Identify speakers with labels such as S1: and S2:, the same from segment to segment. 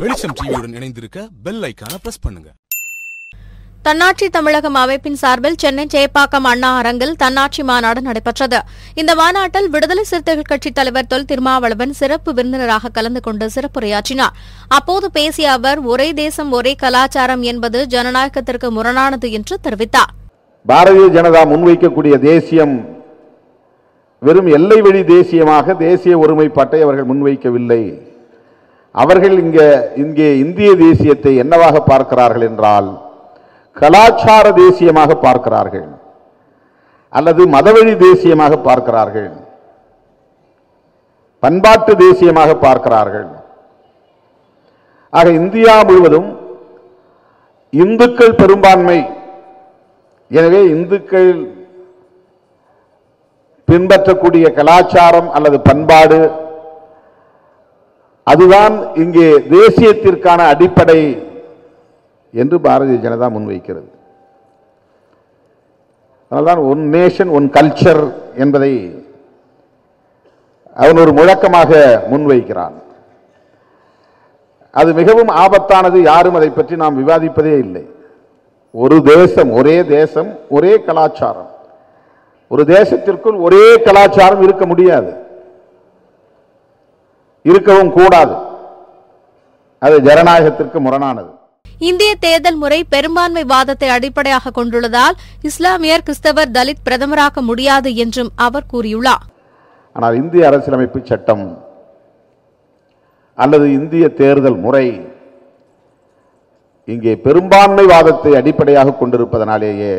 S1: வெளிச்சம் டிவியுடன் இணைந்திருக்க பெல் ஐக்கான பிரஸ் பண்ணுங்க.
S2: தன்னாட்சி தமிழகம் அமைப்பின் சார்பில் சென்னை சேப்பாக்கம் அண்ணா அரங்கில் தன்னாட்சி மாநாடு நடைபெற்றது. இந்த மாநாட்டில் விடுதலை சிறுத்தைகள் கட்சித் தலைவர் தொல் திருமாவளவன் சிறப்பு விருந்தினராக கலந்து கொண்டு சிறப்புரையாற்றினார். அப்போது பேசிய அவர் ஒரே தேசம் ஒரே கலாச்சாரம் என்பது ஜனநாயகத்திற்கு முரணானது என்று தெரிவித்தார்.
S3: பாரதிய ஜனதா முன்வைக்கக்கூடிய தேசியம் வெறும் எல்லை வழி தேசியமாக தேசிய ஒருமைப்பாட்டை அவர்கள் முன்வைக்கவில்லை. அவர்கள் இங்கே இங்கே இந்திய தேசியத்தை என்னவாக பார்க்கிறார்கள் என்றால் கலாச்சார தேசியமாக பார்க்கிறார்கள் அல்லது மதவழி தேசியமாக பார்க்கிறார்கள் பண்பாட்டு தேசியமாக பார்க்கிறார்கள். ஆக இந்தியா முழுவதும் இந்துக்கள் பெரும்பான்மை. எனவே இந்துக்கள் பின்பற்றக்கூடிய கலாச்சாரம் அல்லது பண்பாடு அதுதான் இங்கே தேசியத்திற்கான அடிப்படை என்று பாரதிய ஜனதா முன்வைக்கிறது. அதனால்தான் ஒன் நேஷன் ஒன் கல்ச்சர் என்பதை அவன் ஒரு முழக்கமாக முன்வைக்கிறான். அது மிகவும் ஆபத்தானது யாரும் அதை பற்றி நாம் விவாதிப்பதே இல்லை. ஒரு தேசம் ஒரே தேசம் ஒரே கலாச்சாரம். ஒரு தேசத்திற்குள் ஒரே கலாச்சாரம் இருக்க முடியாது. இருக்கவும் கூடாது. அது ஜனநாயகத்திற்கு முரணானது.
S2: இந்திய தேர்தல் முறை பெரும்பான்மை வாதத்தை அடிப்படையாக கொண்டுள்ளதால் இஸ்லாமியர் கிறிஸ்தவர் தலித் பிரதமராக்க முடியாது என்றும் அவர் கூறியுள்ளார்.
S3: ஆனால் இந்திய அரசியலமைப்பு சட்டம் அல்லது இந்திய தேர்தல் முறை இங்கே பெரும்பான்மை வாதத்தை அடிப்படையாக கொண்டிருப்பதனாலேயே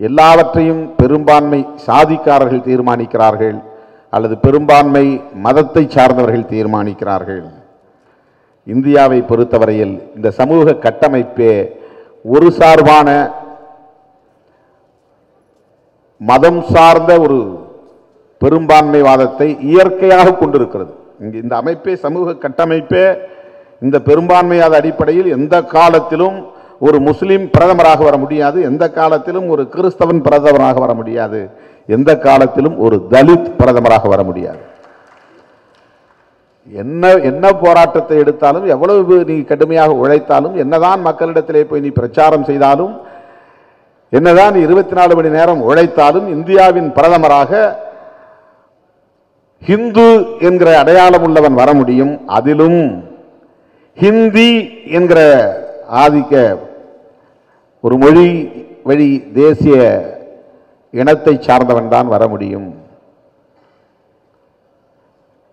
S3: எல்லாவற்றையும் பெரும்பான்மை சாதிக்காரர்கள் தீர்மானிக்கிறார்கள். அல்லது பெரும்பான்மை மதத்தை சார்ந்தவர்கள் தீர்மானிக்கிறார்கள். இந்தியாவை பொறுத்தவரையில் இந்த சமூக கட்டமைப்பே ஒரு சார்பான மதம் சார்ந்த ஒரு பெரும்பான்மைவாதத்தை இயற்கையாக கொண்டிருக்கிறது. இங்கு இந்த அமைப்பே சமூக கட்டமைப்பே இந்த பெரும்பான்மையாத அடிப்படையில் எந்த காலத்திலும் ஒரு முஸ்லீம் பிரதமராக வர முடியாது எந்த காலத்திலும் ஒரு கிறிஸ்தவன் பிரதமராக வர முடியாது. எந்த காலத்திலும் ஒரு தலித் பிரதமராக வர முடியாது. என்ன என்ன போராட்டத்தை எடுத்தாலும் எவ்வளவு நீ கடுமையாக உழைத்தாலும் என்னதான் மக்களிடத்திலே போய் நீ பிரச்சாரம் செய்தாலும் என்னதான் இருபத்தி நாலு மணி நேரம் உழைத்தாலும் இந்தியாவின் பிரதமராக ஹிந்து என்கிற அடையாளம் உள்ளவன் வர முடியும். அதிலும் ஹிந்தி என்கிற ஆதிக்க ஒரு மொழி வழி தேசிய இனத்தை சார்ந்தவன் தான் வர முடியும்.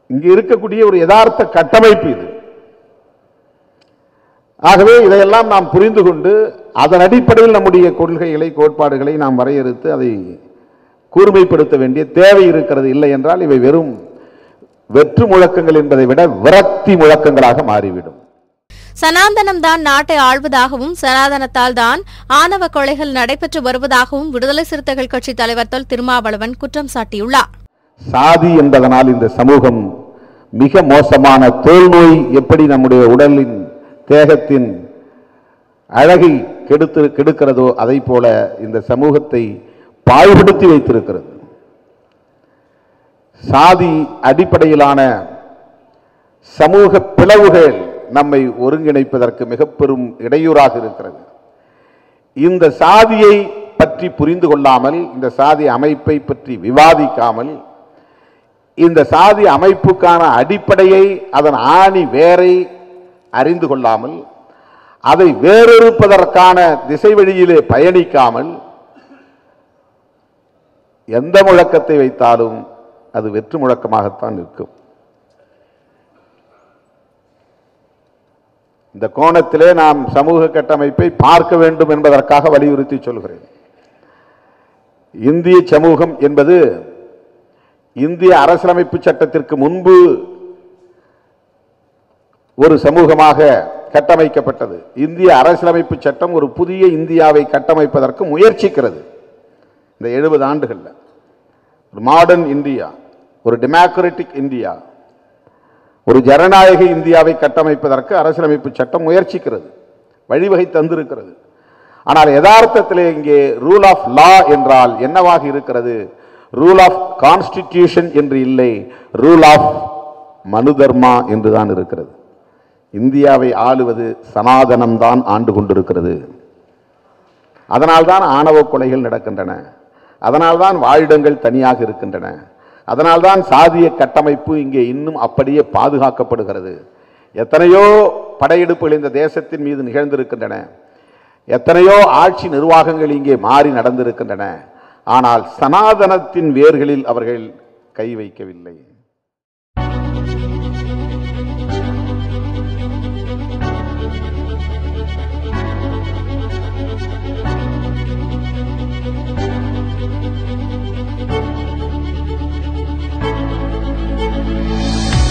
S3: இங்கு இருக்கக்கூடிய ஒரு யதார்த்த கட்டமைப்பு இது. ஆகவே இதையெல்லாம் நாம் புரிந்து கொண்டு அதன் அடிப்படையில் நம்முடைய கொள்கைகளை கோட்பாடுகளை நாம் வரையறுத்து அதை கூர்மைப்படுத்த வேண்டிய தேவை இருக்கிறது இல்லை என்றால் இவை வெறும் வெற்று முழக்கங்கள் என்பதை விட விரக்தி முழக்கங்களாக மாறிவிடும்.
S2: சனாதனம் தான் நாட்டை ஆள்வதாகவும் சனாதனத்தால் தான் ஆணவ கொலைகள் நடைபெற்று வருவதாகவும் விடுதலை சிறுத்தைகள் கட்சி தலைவர் தொல் திருமாவளவன் குற்றம் சாட்டியுள்ளார்.
S3: சாதி என்பதனால் இந்த சமூகம் மிக மோசமான தோல் நோய் எப்படி நம்முடைய உடலின் தேகத்தின் அழகை கெடுத்து கெடுக்கிறதோ அதை போல இந்த சமூகத்தை பாழ்படுத்தி வைத்திருக்கிறது. சாதி அடிப்படையிலான சமூக பிளவுகள் நம்மை ஒருங்கிணைப்பதற்கு மிக பெரும் இடையூறாக இருக்கிறது. இந்த சாதியை பற்றி புரிந்து கொள்ளாமல் இந்த சாதி அமைப்பை பற்றி விவாதிக்காமல் இந்த சாதி அமைப்புக்கான அடிப்படையை அதன் ஆணி வேரை அறிந்து கொள்ளாமல் அதை வேறொருப்பதற்கான திசை வழியிலே பயணிக்காமல் எந்த முழக்கத்தை வைத்தாலும் அது வெற்று முழக்கமாகத்தான் இருக்கும் இந்த கோணத்திலே நாம் சமூக கட்டமைப்பை பார்க்க வேண்டும் என்பதற்காக வலியுறுத்தி சொல்கிறேன். இந்திய சமூகம் என்பது இந்திய அரசியலமைப்பு சட்டத்திற்கு முன்பு ஒரு சமூகமாக கட்டமைக்கப்பட்டது. இந்திய அரசியலமைப்பு சட்டம் ஒரு புதிய இந்தியாவை கட்டமைப்பதற்கு முயற்சிக்கிறது. இந்த எழுபது ஆண்டுகளில். ஒரு மாடர்ன் இந்தியா ஒரு டெமோக்ராட்டிக் இந்தியா ஒரு ஜனநாயக இந்தியாவை கட்டமைப்பதற்கு அரசியலமைப்பு சட்டம் முயற்சிக்கிறது வழிவகை தந்திருக்கிறது. ஆனால் யதார்த்தத்திலே இங்கே ரூல் ஆஃப் லா என்றால் என்னவாக இருக்கிறது? ரூல் ஆஃப் கான்ஸ்டிடியூஷன் என்று இல்லை ரூல் ஆஃப் மனு தர்மா என்றுதான் இருக்கிறது. இந்தியாவை ஆளுவது சனாதனம்தான் ஆண்டு கொண்டிருக்கிறது. அதனால்தான் ஆணவ கொலைகள் நடக்கின்றன. அதனால்தான் வாழிடங்கள் தனியாக இருக்கின்றன. அதனால்தான் சாதிய கட்டமைப்பு இங்கே இன்னும் அப்படியே பாதுகாக்கப்படுகிறது. எத்தனையோ படையெடுப்புகள் இந்த தேசத்தின் மீது நிகழ்ந்திருக்கின்றன. எத்தனையோ ஆட்சி நிர்வாகங்கள் இங்கே மாறி நடந்திருக்கின்றன. ஆனால் சனாதனத்தின் வேர்களில் அவர்கள் கை வைக்கவில்லை.